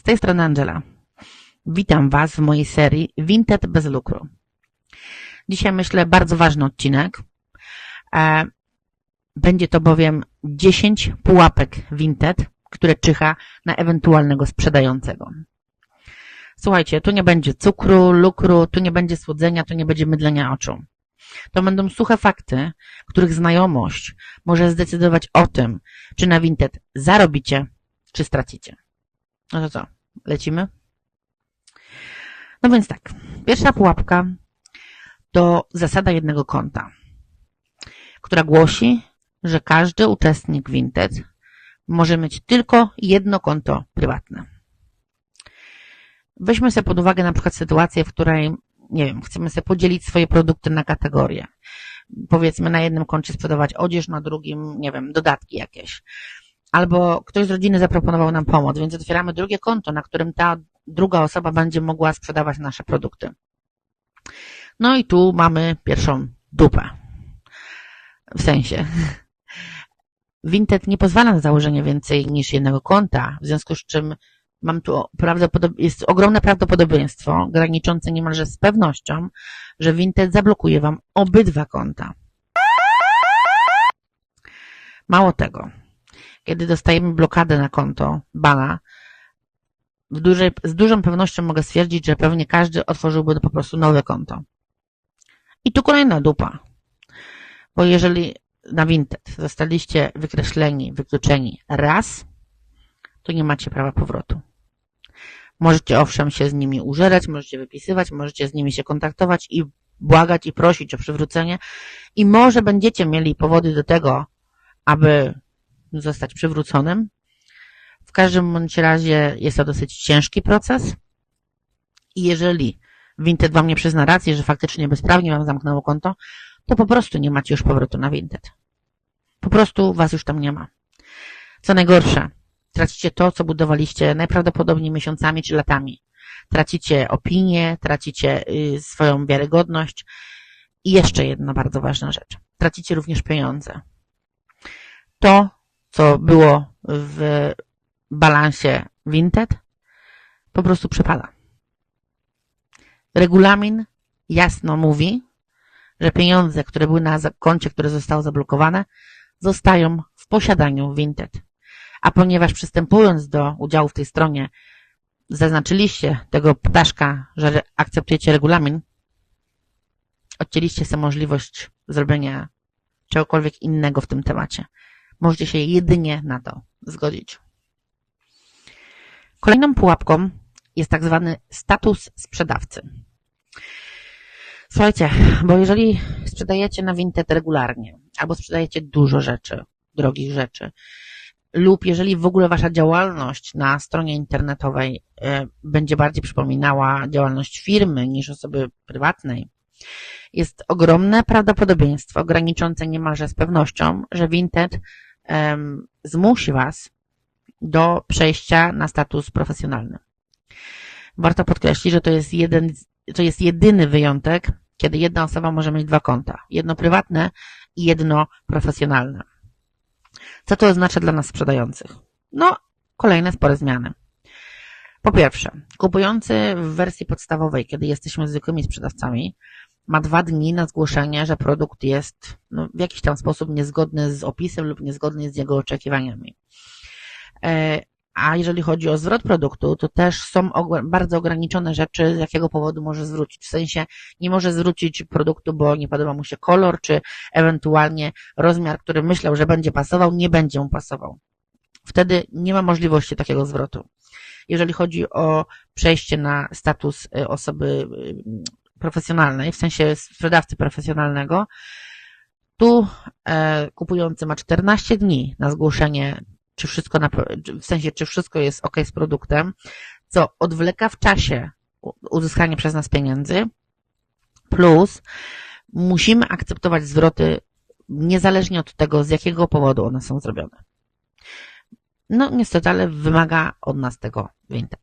Z tej strony Angela. Witam Was w mojej serii Vinted bez lukru. Dzisiaj myślę bardzo ważny odcinek. E, Będzie to bowiem 10 pułapek Vinted, które czyha na ewentualnego sprzedającego. Słuchajcie, tu nie będzie cukru, lukru, tu nie będzie słodzenia, tu nie będzie mydlenia oczu. To będą suche fakty, których znajomość może zdecydować o tym, czy na Vinted zarobicie, czy stracicie. No to co? Lecimy? No więc tak. Pierwsza pułapka to zasada jednego konta, która głosi, że każdy uczestnik Vinted może mieć tylko jedno konto prywatne. Weźmy sobie pod uwagę na przykład sytuację, w której, nie wiem, chcemy sobie podzielić swoje produkty na kategorie. Powiedzmy na jednym koncie sprzedawać odzież, na drugim, nie wiem, dodatki jakieś. Albo ktoś z rodziny zaproponował nam pomoc, więc otwieramy drugie konto, na którym ta druga osoba będzie mogła sprzedawać nasze produkty. No i tu mamy pierwszą dupę. W sensie, Vinted nie pozwala na założenie więcej niż jednego konta, w związku z czym mam tu jest ogromne prawdopodobieństwo, graniczące niemalże z pewnością, że Vinted zablokuje Wam obydwa konta. Mało tego, kiedy dostajemy blokadę na konto, bana, dużej, z dużą pewnością mogę stwierdzić, że pewnie każdy otworzyłby po prostu nowe konto. I tu kolejna dupa. Bo jeżeli na Vinted zostaliście wykreśleni, wykluczeni raz, to nie macie prawa powrotu. Możecie owszem się z nimi użerać, możecie wypisywać, możecie z nimi się kontaktować i błagać i prosić o przywrócenie i może będziecie mieli powody do tego, aby zostać przywróconym. W każdym bądź razie jest to dosyć ciężki proces i jeżeli Vinted Wam nie przyzna racji, że faktycznie bezprawnie Wam zamknęło konto, to po prostu nie macie już powrotu na Vinted. Po prostu Was już tam nie ma. Co najgorsze, tracicie to, co budowaliście najprawdopodobniej miesiącami czy latami. Tracicie opinię, tracicie y, swoją wiarygodność i jeszcze jedna bardzo ważna rzecz. Tracicie również pieniądze. To, co było w balansie Vinted, po prostu przepada. Regulamin jasno mówi, że pieniądze, które były na koncie, które zostało zablokowane, zostają w posiadaniu Vinted. A ponieważ przystępując do udziału w tej stronie zaznaczyliście tego ptaszka, że akceptujecie regulamin, odcięliście sobie możliwość zrobienia czegokolwiek innego w tym temacie. Możecie się jedynie na to zgodzić. Kolejną pułapką jest tak zwany status sprzedawcy. Słuchajcie, bo jeżeli sprzedajecie na Vinted regularnie, albo sprzedajecie dużo rzeczy, drogich rzeczy, lub jeżeli w ogóle wasza działalność na stronie internetowej e, będzie bardziej przypominała działalność firmy niż osoby prywatnej, jest ogromne prawdopodobieństwo, graniczące niemalże z pewnością, że Vinted zmusi was do przejścia na status profesjonalny. Warto podkreślić, że to jest jeden, to jest jedyny wyjątek, kiedy jedna osoba może mieć dwa konta. Jedno prywatne i jedno profesjonalne. Co to oznacza dla nas sprzedających? No, kolejne spore zmiany. Po pierwsze, kupujący w wersji podstawowej, kiedy jesteśmy zwykłymi sprzedawcami, ma dwa dni na zgłoszenie, że produkt jest no, w jakiś tam sposób niezgodny z opisem lub niezgodny z jego oczekiwaniami. E, a jeżeli chodzi o zwrot produktu, to też są bardzo ograniczone rzeczy, z jakiego powodu może zwrócić. W sensie nie może zwrócić produktu, bo nie podoba mu się kolor, czy ewentualnie rozmiar, który myślał, że będzie pasował, nie będzie mu pasował. Wtedy nie ma możliwości takiego zwrotu. Jeżeli chodzi o przejście na status y, osoby y, profesjonalnej, w sensie sprzedawcy profesjonalnego, tu e, kupujący ma 14 dni na zgłoszenie czy wszystko na, w sensie, czy wszystko jest ok z produktem, co odwleka w czasie uzyskanie przez nas pieniędzy, plus musimy akceptować zwroty niezależnie od tego, z jakiego powodu one są zrobione. No niestety, ale wymaga od nas tego Vinted.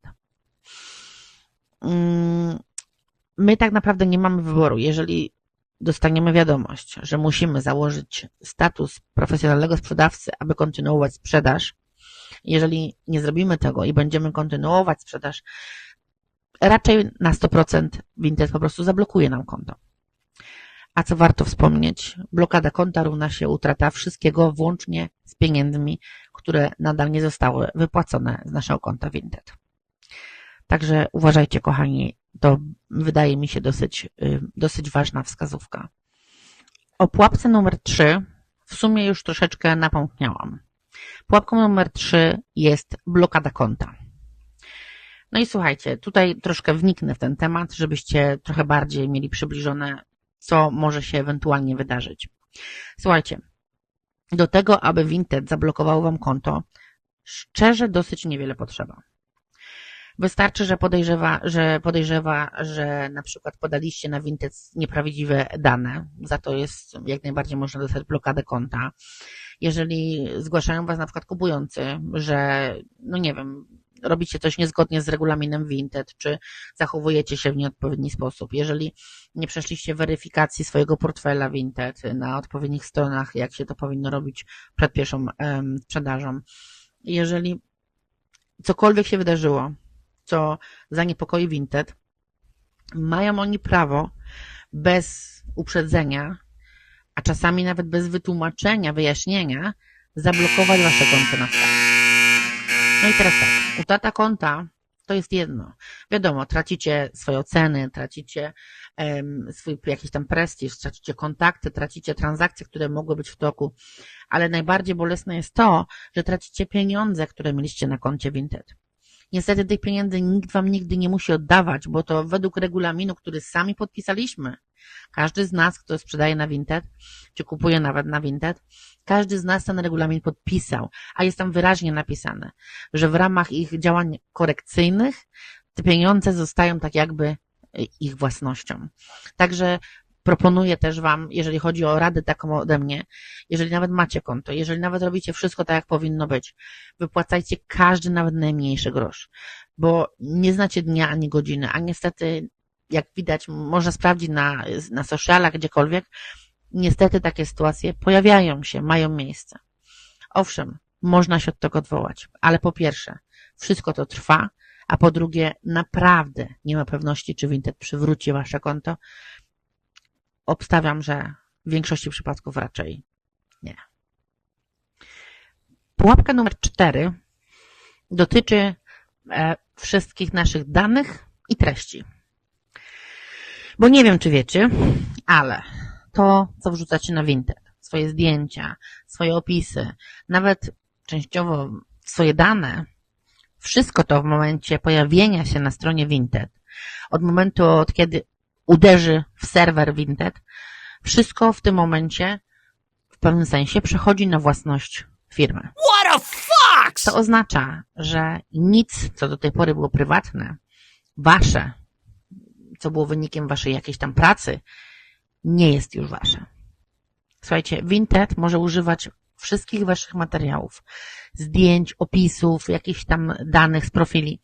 My tak naprawdę nie mamy wyboru. Jeżeli dostaniemy wiadomość, że musimy założyć status profesjonalnego sprzedawcy, aby kontynuować sprzedaż, Jeżeli nie zrobimy tego i będziemy kontynuować sprzedaż, raczej na 100% Vinted po prostu zablokuje nam konto. A co warto wspomnieć, blokada konta równa się utrata wszystkiego, włącznie z pieniędzmi, które nadal nie zostały wypłacone z naszego konta Vinted. Także uważajcie, kochani, to wydaje mi się dosyć, y, dosyć ważna wskazówka. O pułapce numer 3 w sumie już troszeczkę napomkniałam. Pułapką numer 3 jest blokada konta. No i słuchajcie, tutaj troszkę wniknę w ten temat, żebyście trochę bardziej mieli przybliżone, co może się ewentualnie wydarzyć. Słuchajcie, do tego, aby Vinted zablokował Wam konto, szczerze dosyć niewiele potrzeba. Wystarczy, że podejrzewa, że podejrzewa, że na przykład podaliście na Vinted nieprawdziwe dane. Za to jest jak najbardziej można dostać blokadę konta. Jeżeli zgłaszają Was na przykład kupujący, że no nie wiem, robicie coś niezgodnie z regulaminem Vinted, czy zachowujecie się w nieodpowiedni sposób. Jeżeli nie przeszliście weryfikacji swojego portfela Vinted na odpowiednich stronach, jak się to powinno robić przed pierwszą um, sprzedażą. Jeżeli cokolwiek się wydarzyło, co zaniepokoi Vinted, mają oni prawo bez uprzedzenia, a czasami nawet bez wytłumaczenia, wyjaśnienia, zablokować wasze konto na stałe. No i teraz tak, utrata konta to jest jedno. Wiadomo, tracicie swoje oceny, tracicie um, swój jakiś tam prestiż, tracicie kontakty, tracicie transakcje, które mogły być w toku, ale najbardziej bolesne jest to, że tracicie pieniądze, które mieliście na koncie Vinted. Niestety tych pieniędzy nikt wam nigdy nie musi oddawać, bo to według regulaminu, który sami podpisaliśmy. Każdy z nas, kto sprzedaje na Vinted, czy kupuje nawet na Vinted, każdy z nas ten regulamin podpisał, a jest tam wyraźnie napisane, że w ramach ich działań korekcyjnych te pieniądze zostają tak jakby ich własnością. Także proponuję też Wam, jeżeli chodzi o radę taką ode mnie, jeżeli nawet macie konto, jeżeli nawet robicie wszystko tak, jak powinno być, wypłacajcie każdy, nawet najmniejszy grosz, bo nie znacie dnia ani godziny, a niestety, jak widać, można sprawdzić na, na socialach, gdziekolwiek, niestety takie sytuacje pojawiają się, mają miejsce. Owszem, można się od tego odwołać, ale po pierwsze, wszystko to trwa, a po drugie, naprawdę nie ma pewności, czy Vinted przywróci Wasze konto, obstawiam, że w większości przypadków raczej nie. Pułapka numer cztery dotyczy e, wszystkich naszych danych i treści. Bo nie wiem, czy wiecie, ale to, co wrzucacie na Vinted, swoje zdjęcia, swoje opisy, nawet częściowo swoje dane, wszystko to w momencie pojawienia się na stronie Vinted, od momentu, od kiedy uderzy w serwer Vinted, wszystko w tym momencie w pewnym sensie przechodzi na własność firmy. What a fox! To oznacza, że nic, co do tej pory było prywatne, wasze, co było wynikiem waszej jakiejś tam pracy, nie jest już wasze. Słuchajcie, Vinted może używać wszystkich waszych materiałów, zdjęć, opisów, jakichś tam danych z profili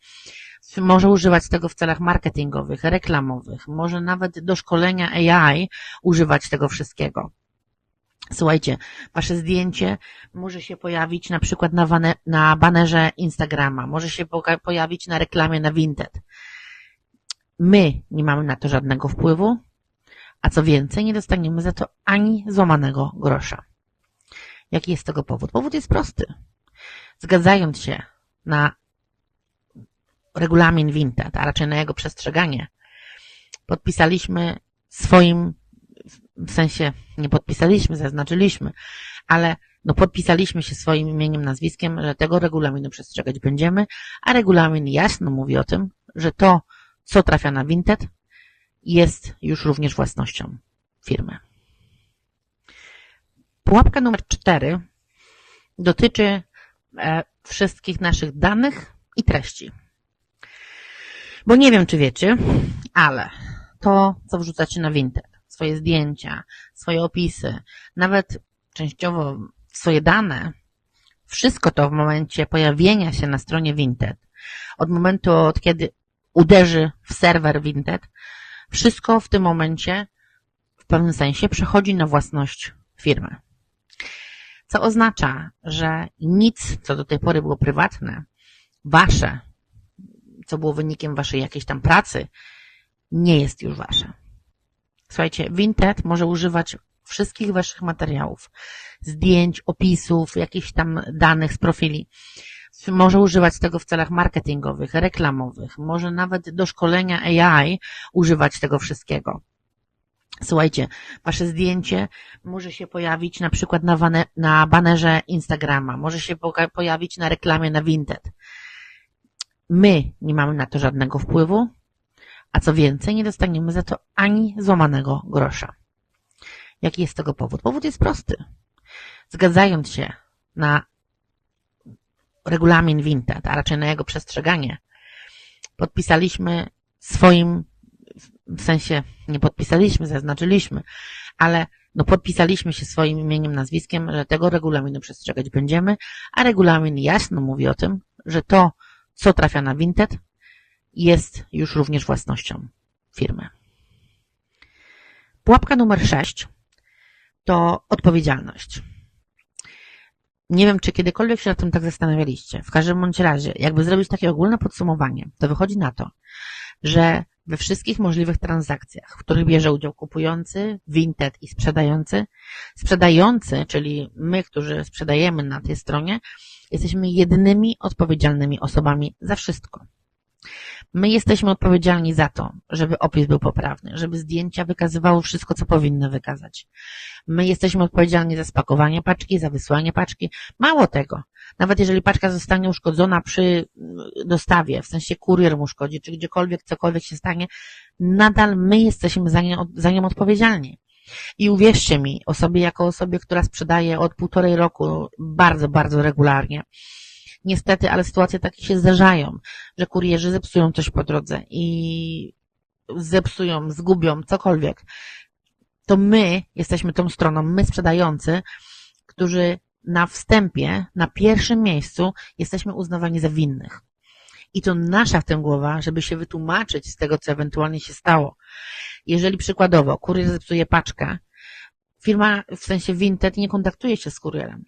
może używać tego w celach marketingowych, reklamowych, może nawet do szkolenia AI używać tego wszystkiego. Słuchajcie, wasze zdjęcie może się pojawić na przykład na, wane, na banerze Instagrama, może się pojawić na reklamie na Vinted. My nie mamy na to żadnego wpływu, a co więcej, nie dostaniemy za to ani złamanego grosza. Jaki jest tego powód? Powód jest prosty. Zgadzając się na regulamin Vinted, a raczej na jego przestrzeganie, podpisaliśmy swoim, w sensie nie podpisaliśmy, zaznaczyliśmy, ale no podpisaliśmy się swoim imieniem, nazwiskiem, że tego regulaminu przestrzegać będziemy, a regulamin jasno mówi o tym, że to, co trafia na Vinted, jest już również własnością firmy. Pułapka numer cztery dotyczy e, wszystkich naszych danych i treści. Bo nie wiem, czy wiecie, ale to, co wrzucacie na Vinted, swoje zdjęcia, swoje opisy, nawet częściowo swoje dane, wszystko to w momencie pojawienia się na stronie Vinted, od momentu, od kiedy uderzy w serwer Vinted, wszystko w tym momencie w pewnym sensie przechodzi na własność firmy. Co oznacza, że nic, co do tej pory było prywatne, wasze, co było wynikiem waszej jakiejś tam pracy, nie jest już wasze. Słuchajcie, Vinted może używać wszystkich waszych materiałów, zdjęć, opisów, jakichś tam danych z profili. Może używać tego w celach marketingowych, reklamowych, może nawet do szkolenia AI używać tego wszystkiego. Słuchajcie, wasze zdjęcie może się pojawić na przykład na, wane, na banerze Instagrama, może się pojawić na reklamie na Vinted. My nie mamy na to żadnego wpływu, a co więcej, nie dostaniemy za to ani złamanego grosza. Jaki jest tego powód? Powód jest prosty. Zgadzając się na regulamin Vinted, a raczej na jego przestrzeganie, podpisaliśmy swoim, w sensie nie podpisaliśmy, zaznaczyliśmy, ale no podpisaliśmy się swoim imieniem, nazwiskiem, że tego regulaminu przestrzegać będziemy, a regulamin jasno mówi o tym, że to, co trafia na Vinted, jest już również własnością firmy. Pułapka numer 6 to odpowiedzialność. Nie wiem, czy kiedykolwiek się nad tym tak zastanawialiście. W każdym bądź razie, jakby zrobić takie ogólne podsumowanie, to wychodzi na to, że we wszystkich możliwych transakcjach, w których bierze udział kupujący, Vinted i sprzedający, sprzedający, czyli my, którzy sprzedajemy na tej stronie, jesteśmy jedynymi odpowiedzialnymi osobami za wszystko. My jesteśmy odpowiedzialni za to, żeby opis był poprawny, żeby zdjęcia wykazywały wszystko, co powinny wykazać. My jesteśmy odpowiedzialni za spakowanie paczki, za wysłanie paczki. Mało tego, nawet jeżeli paczka zostanie uszkodzona przy mm, dostawie, w sensie kurier mu szkodzi, czy gdziekolwiek, cokolwiek się stanie, nadal my jesteśmy za, nie, za nią odpowiedzialni. I uwierzcie mi, osobie jako osobie, która sprzedaje od półtorej roku bardzo, bardzo regularnie, Niestety, ale sytuacje takie się zdarzają, że kurierzy zepsują coś po drodze i zepsują, zgubią, cokolwiek. To my jesteśmy tą stroną, my sprzedający, którzy na wstępie, na pierwszym miejscu jesteśmy uznawani za winnych. I to nasza w tym głowa, żeby się wytłumaczyć z tego, co ewentualnie się stało. Jeżeli przykładowo kurier zepsuje paczkę, firma, w sensie Vinted, nie kontaktuje się z kurierem.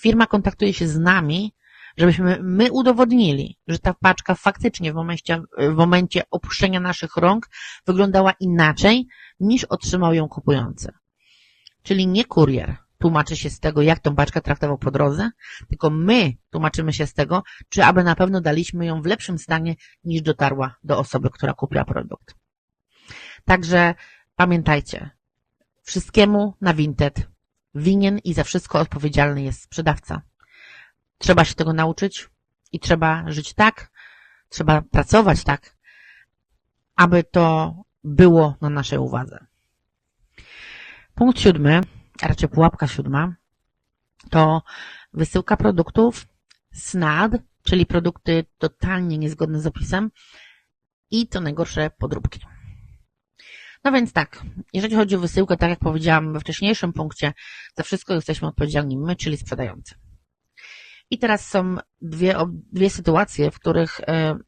Firma kontaktuje się z nami, żebyśmy my udowodnili, że ta paczka faktycznie w momencie, w momencie opuszczenia naszych rąk wyglądała inaczej, niż otrzymał ją kupujący. Czyli nie kurier tłumaczy się z tego, jak tą paczkę traktował po drodze, tylko my tłumaczymy się z tego, czy aby na pewno daliśmy ją w lepszym stanie, niż dotarła do osoby, która kupiła produkt. Także pamiętajcie, wszystkiemu na Vinted winien i za wszystko odpowiedzialny jest sprzedawca. Trzeba się tego nauczyć i trzeba żyć tak, trzeba pracować tak, aby to było na naszej uwadze. Punkt siódmy, a raczej pułapka siódma, to wysyłka produktów SNAD, czyli produkty totalnie niezgodne z opisem i co najgorsze podróbki. No więc tak, jeżeli chodzi o wysyłkę, tak jak powiedziałam we wcześniejszym punkcie, za wszystko jesteśmy odpowiedzialni my, czyli sprzedający. I teraz są dwie, dwie sytuacje, w których, e,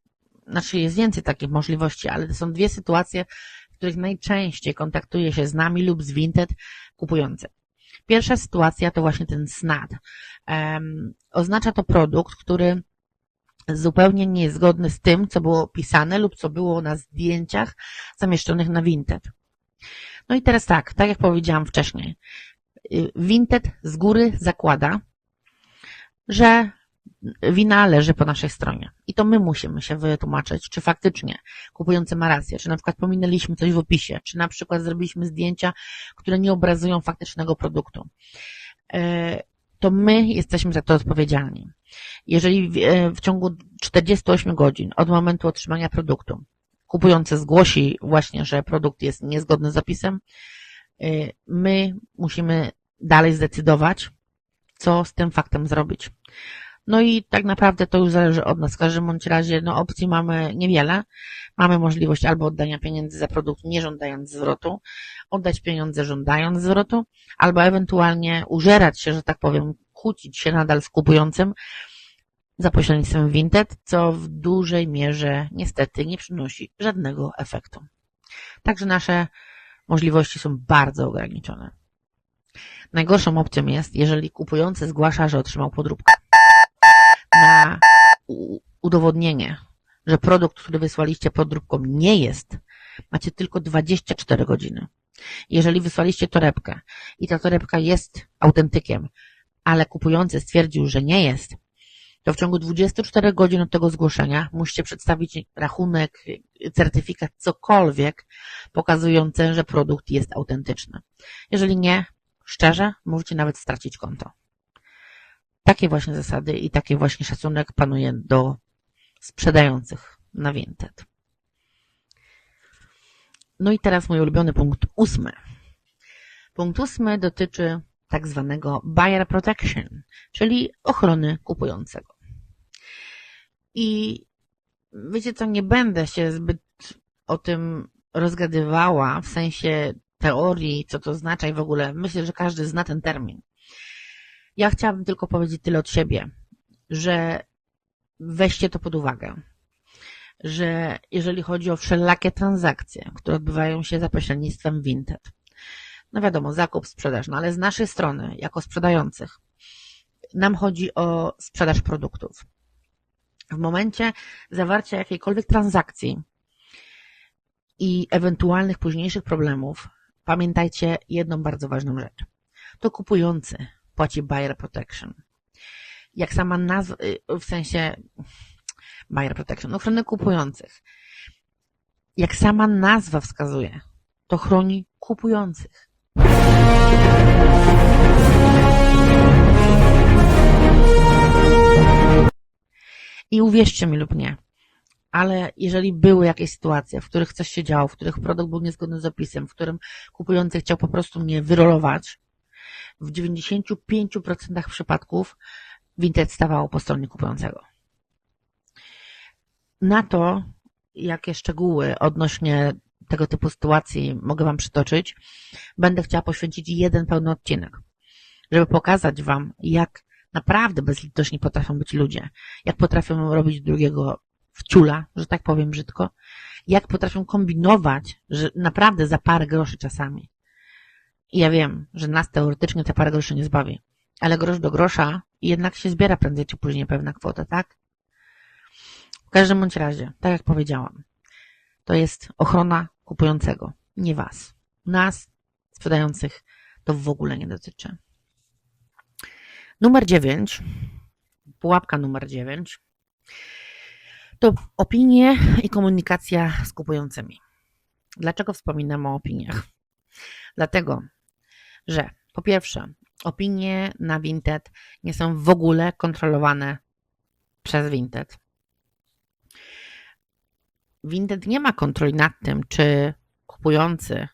znaczy jest więcej takich możliwości, ale to są dwie sytuacje, w których najczęściej kontaktuje się z nami lub z Vinted kupujący. Pierwsza sytuacja to właśnie ten SNAD. Oznacza to produkt, który zupełnie nie jest zgodny z tym, co było opisane lub co było na zdjęciach zamieszczonych na Vinted. No i teraz tak, tak jak powiedziałam wcześniej, y, Vinted z góry zakłada, że wina leży po naszej stronie. I to my musimy się wytłumaczyć, czy faktycznie kupujący ma rację, czy na przykład pominęliśmy coś w opisie, czy na przykład zrobiliśmy zdjęcia, które nie obrazują faktycznego produktu. E, to my jesteśmy za to odpowiedzialni. Jeżeli w, e, ciągu 48 godzin od momentu otrzymania produktu kupujący zgłosi właśnie, że produkt jest niezgodny z opisem, e, my musimy dalej zdecydować, co z tym faktem zrobić. No i tak naprawdę to już zależy od nas. W każdym bądź razie no, opcji mamy niewiele. Mamy możliwość albo oddania pieniędzy za produkt nie żądając zwrotu, oddać pieniądze żądając zwrotu, albo ewentualnie użerać się, że tak powiem, kłócić się nadal z kupującym za pośrednictwem Vinted, co w dużej mierze niestety nie przynosi żadnego efektu. Także nasze możliwości są bardzo ograniczone. Najgorszą opcją jest, jeżeli kupujący zgłasza, że otrzymał podróbkę. Na udowodnienie, że produkt, który wysłaliście podróbką nie jest, macie tylko 24 godziny. Jeżeli wysłaliście torebkę i ta torebka jest autentykiem, ale kupujący stwierdził, że nie jest, to w ciągu 24 godzin od tego zgłoszenia musicie przedstawić rachunek, certyfikat, cokolwiek pokazujący, że produkt jest autentyczny. Jeżeli nie, szczerze, możecie nawet stracić konto. Takie właśnie zasady i taki właśnie szacunek panuje do sprzedających na Vinted. No i teraz mój ulubiony punkt ósmy. Punkt ósmy dotyczy tak zwanego buyer protection, czyli ochrony kupującego. I wiecie co, nie będę się zbyt o tym rozgadywała w sensie teorii, co to oznacza i w ogóle myślę, że każdy zna ten termin. Ja chciałabym tylko powiedzieć tyle od siebie, że weźcie to pod uwagę, że jeżeli chodzi o wszelakie transakcje, które odbywają się za pośrednictwem Vinted, no wiadomo, zakup, sprzedaż, no ale z naszej strony, jako sprzedających, nam chodzi o sprzedaż produktów. W momencie zawarcia jakiejkolwiek transakcji i ewentualnych późniejszych problemów, pamiętajcie jedną bardzo ważną rzecz. To kupujący płaci buyer protection. Jak sama nazwa, w sensie buyer protection, ochrony kupujących. Jak sama nazwa wskazuje, to chroni kupujących. I uwierzcie mi lub nie, ale jeżeli były jakieś sytuacje, w których coś się działo, w których produkt był niezgodny z opisem, w którym kupujący chciał po prostu mnie wyrolować, w 95% przypadków Vinted stawało po stronie kupującego. Na to, jakie szczegóły odnośnie tego typu sytuacji mogę Wam przytoczyć, będę chciała poświęcić jeden pełny odcinek, żeby pokazać Wam, jak naprawdę bezlitośni potrafią być ludzie, jak potrafią robić drugiego wciula, że tak powiem brzydko, jak potrafią kombinować, że naprawdę za parę groszy czasami. I ja wiem, że nas teoretycznie te parę groszy nie zbawi, ale grosz do grosza jednak się zbiera prędzej czy później pewna kwota, tak? W każdym bądź razie, tak jak powiedziałam, to jest ochrona kupującego, nie Was. Nas, sprzedających, to w ogóle nie dotyczy. Numer 9, pułapka numer 9, to opinie i komunikacja z kupującymi. Dlaczego wspominam o opiniach? Dlatego, że po pierwsze, opinie na Vinted nie są w ogóle kontrolowane przez Vinted. Vinted nie ma kontroli nad tym, czy kupujący,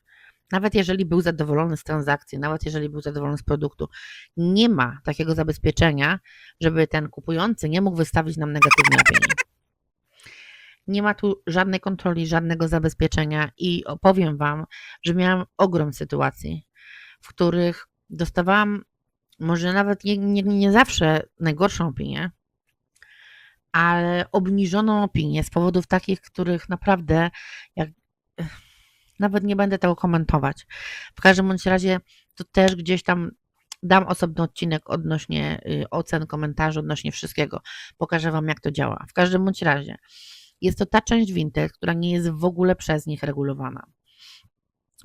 nawet jeżeli był zadowolony z transakcji, nawet jeżeli był zadowolony z produktu, nie ma takiego zabezpieczenia, żeby ten kupujący nie mógł wystawić nam negatywnej opinii. Nie ma tu żadnej kontroli, żadnego zabezpieczenia i opowiem Wam, że miałam ogrom sytuacji, w których dostawałam może nawet nie, nie, nie zawsze najgorszą opinię, ale obniżoną opinię z powodów takich, których naprawdę jak, nawet nie będę tego komentować. W każdym bądź razie to też gdzieś tam dam osobny odcinek odnośnie y, ocen, komentarzy, odnośnie wszystkiego. Pokażę Wam, jak to działa. W każdym bądź razie jest to ta część Vinted, która nie jest w ogóle przez nich regulowana.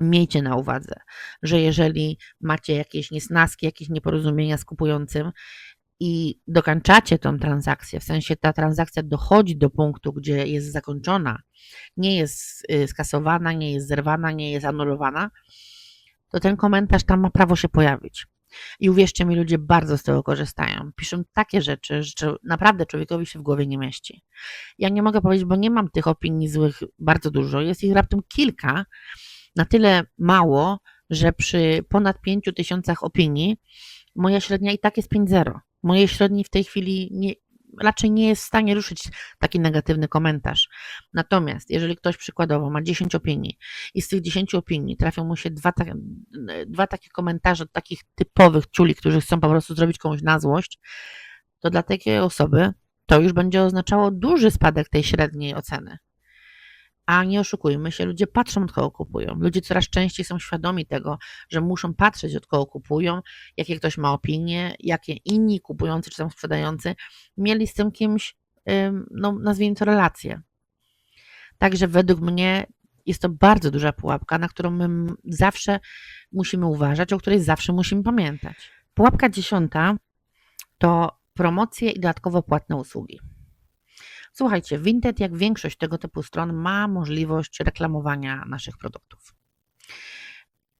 Miejcie na uwadze, że jeżeli macie jakieś niesnaski, jakieś nieporozumienia z kupującym i dokończacie tą transakcję, w sensie ta transakcja dochodzi do punktu, gdzie jest zakończona, nie jest y, skasowana, nie jest zerwana, nie jest anulowana, to ten komentarz tam ma prawo się pojawić. I uwierzcie mi, ludzie bardzo z tego korzystają. Piszą takie rzeczy, że naprawdę człowiekowi się w głowie nie mieści. Ja nie mogę powiedzieć, bo nie mam tych opinii złych bardzo dużo. Jest ich raptem kilka, na tyle mało, że przy ponad 5 tysiącach opinii moja średnia i tak jest 5,0. Mojej średniej w tej chwili nie, raczej nie jest w stanie ruszyć taki negatywny komentarz. Natomiast jeżeli ktoś przykładowo ma 10 opinii i z tych 10 opinii trafią mu się dwa, ta, dwa takie komentarze od takich typowych ciuli, którzy chcą po prostu zrobić komuś na złość, to dla takiej osoby to już będzie oznaczało duży spadek tej średniej oceny. A nie oszukujmy się, ludzie patrzą od kogo kupują. Ludzie coraz częściej są świadomi tego, że muszą patrzeć od kogo kupują, jakie ktoś ma opinie, jakie inni kupujący czy tam sprzedający mieli z tym kimś, no nazwijmy to relacje. Także według mnie jest to bardzo duża pułapka, na którą my zawsze musimy uważać, o której zawsze musimy pamiętać. Pułapka dziesiąta to promocje i dodatkowo płatne usługi. Słuchajcie, Vinted, jak większość tego typu stron, ma możliwość reklamowania naszych produktów.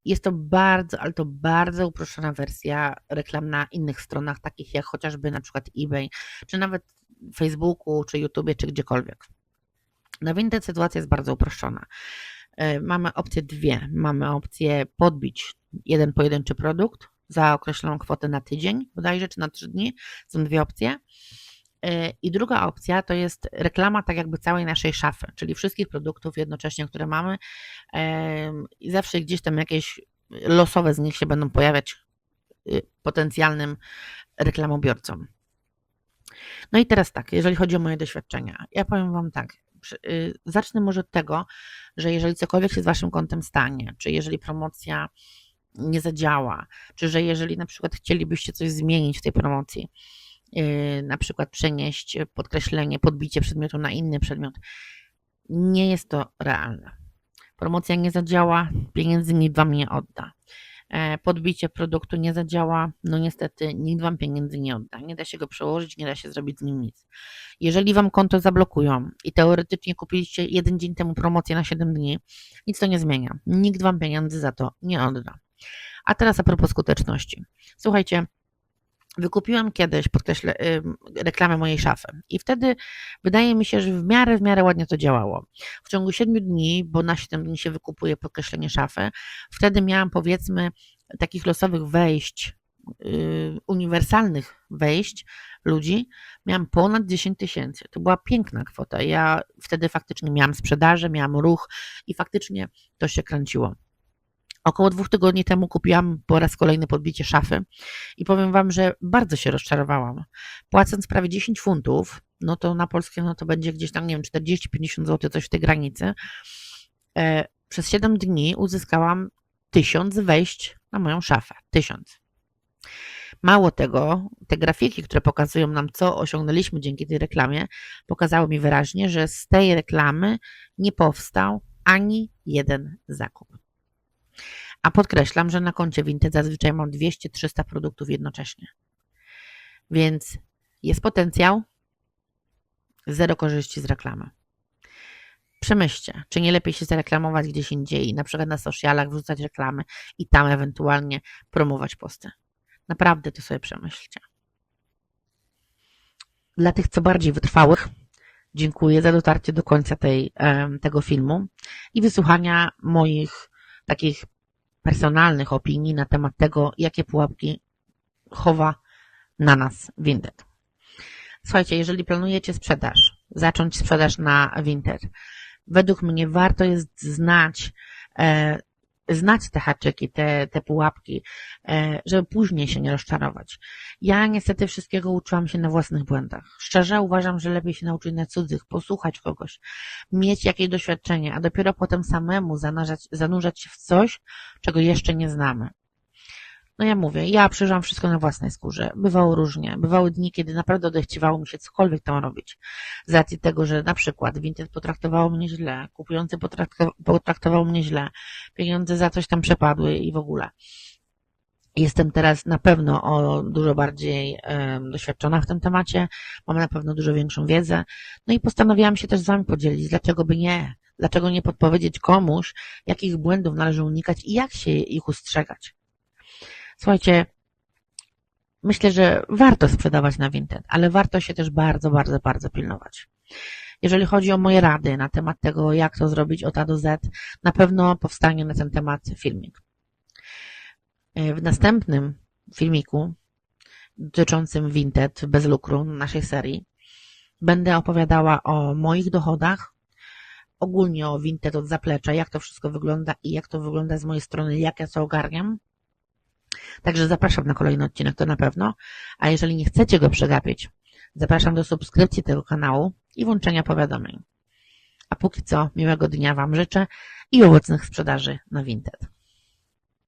Jest to bardzo, ale to bardzo uproszczona wersja reklam na innych stronach, takich jak chociażby na przykład eBay, czy nawet Facebooku, czy YouTube, czy gdziekolwiek. Na Vinted sytuacja jest bardzo uproszczona. E, mamy opcje dwie. Mamy opcję podbić jeden pojedynczy produkt za określoną kwotę na tydzień, bodajże, czy na trzy dni. Są dwie opcje. E, I druga opcja to jest reklama tak jakby całej naszej szafy, czyli wszystkich produktów jednocześnie, które mamy i zawsze gdzieś tam jakieś losowe z nich się będą pojawiać y, potencjalnym reklamobiorcom. No i teraz tak, jeżeli chodzi o moje doświadczenia, ja powiem Wam tak, y, zacznę może od tego, że jeżeli cokolwiek się z Waszym kontem stanie, czy jeżeli promocja nie zadziała, czy że jeżeli na przykład chcielibyście coś zmienić w tej promocji, na przykład przenieść podkreślenie, podbicie przedmiotu na inny przedmiot. Nie jest to realne. Promocja nie zadziała, pieniędzy nikt Wam nie odda. E, podbicie produktu nie zadziała, no niestety nikt Wam pieniędzy nie odda. Nie da się go przełożyć, nie da się zrobić z nim nic. Jeżeli Wam konto zablokują i teoretycznie kupiliście jeden dzień temu promocję na 7 dni, nic to nie zmienia. Nikt Wam pieniędzy za to nie odda. A teraz a propos skuteczności. Słuchajcie, wykupiłam kiedyś, podkreślę, reklamę mojej szafy. I wtedy wydaje mi się, że w miarę, w miarę ładnie to działało. W ciągu 7 dni, bo na 7 dni się wykupuje podkreślenie szafy, wtedy miałam powiedzmy takich losowych wejść, yy, uniwersalnych wejść ludzi, miałam ponad 10 tysięcy. To była piękna kwota. Ja wtedy faktycznie miałam sprzedaże, miałam ruch i faktycznie to się kręciło. Około dwóch tygodni temu kupiłam po raz kolejny podbicie szafy i powiem Wam, że bardzo się rozczarowałam. Płacąc prawie 10 funtów, no to na polskie no to będzie gdzieś tam, nie wiem, 40-50 zł, coś w tej granicy. E, przez 7 dni uzyskałam 1000 wejść na moją szafę. 1000. Mało tego, te grafiki, które pokazują nam, co osiągnęliśmy dzięki tej reklamie, pokazały mi wyraźnie, że z tej reklamy nie powstał ani jeden zakup. A podkreślam, że na koncie Vinted zazwyczaj mam 200-300 produktów jednocześnie. Więc jest potencjał, zero korzyści z reklamy. Przemyślcie, czy nie lepiej się zareklamować gdzieś indziej, na przykład na socialach, wrzucać reklamy i tam ewentualnie promować posty. Naprawdę to sobie przemyślcie. Dla tych, co bardziej wytrwałych, dziękuję za dotarcie do końca tej, tego filmu i wysłuchania moich takich personalnych opinii na temat tego, jakie pułapki chowa na nas Vinted. Słuchajcie, jeżeli planujecie sprzedaż, zacząć sprzedaż na Vinted, według mnie warto jest znać e, znać te haczyki, te, te pułapki, e, żeby później się nie rozczarować. Ja niestety wszystkiego uczyłam się na własnych błędach. Szczerze uważam, że lepiej się nauczyć na cudzych, posłuchać kogoś, mieć jakieś doświadczenie, a dopiero potem samemu zanurzać, zanurzać się w coś, czego jeszcze nie znamy. No ja mówię, ja przeżyłam wszystko na własnej skórze. Bywało różnie. Bywały dni, kiedy naprawdę odechciewało mi się cokolwiek tam robić. Z racji tego, że na przykład Vinted potraktowało mnie źle, kupujący potraktował mnie źle, pieniądze za coś tam przepadły i w ogóle. Jestem teraz na pewno o dużo bardziej doświadczona w tym temacie, mam na pewno dużo większą wiedzę, no i postanowiłam się też z Wami podzielić, dlaczego by nie, dlaczego nie podpowiedzieć komuś, jakich błędów należy unikać i jak się ich ustrzegać. Słuchajcie, myślę, że warto sprzedawać na Vinted, ale warto się też bardzo, bardzo, bardzo pilnować. Jeżeli chodzi o moje rady na temat tego, jak to zrobić od A do Z, na pewno powstanie na ten temat filmik. W następnym filmiku dotyczącym Vinted bez lukru naszej serii będę opowiadała o moich dochodach, ogólnie o Vinted od zaplecza, jak to wszystko wygląda i jak to wygląda z mojej strony, jak ja to ogarniam Także zapraszam na kolejny odcinek, to na pewno. A jeżeli nie chcecie go przegapić, zapraszam do subskrypcji tego kanału i włączenia powiadomień. A póki co miłego dnia Wam życzę i owocnych sprzedaży na Vinted.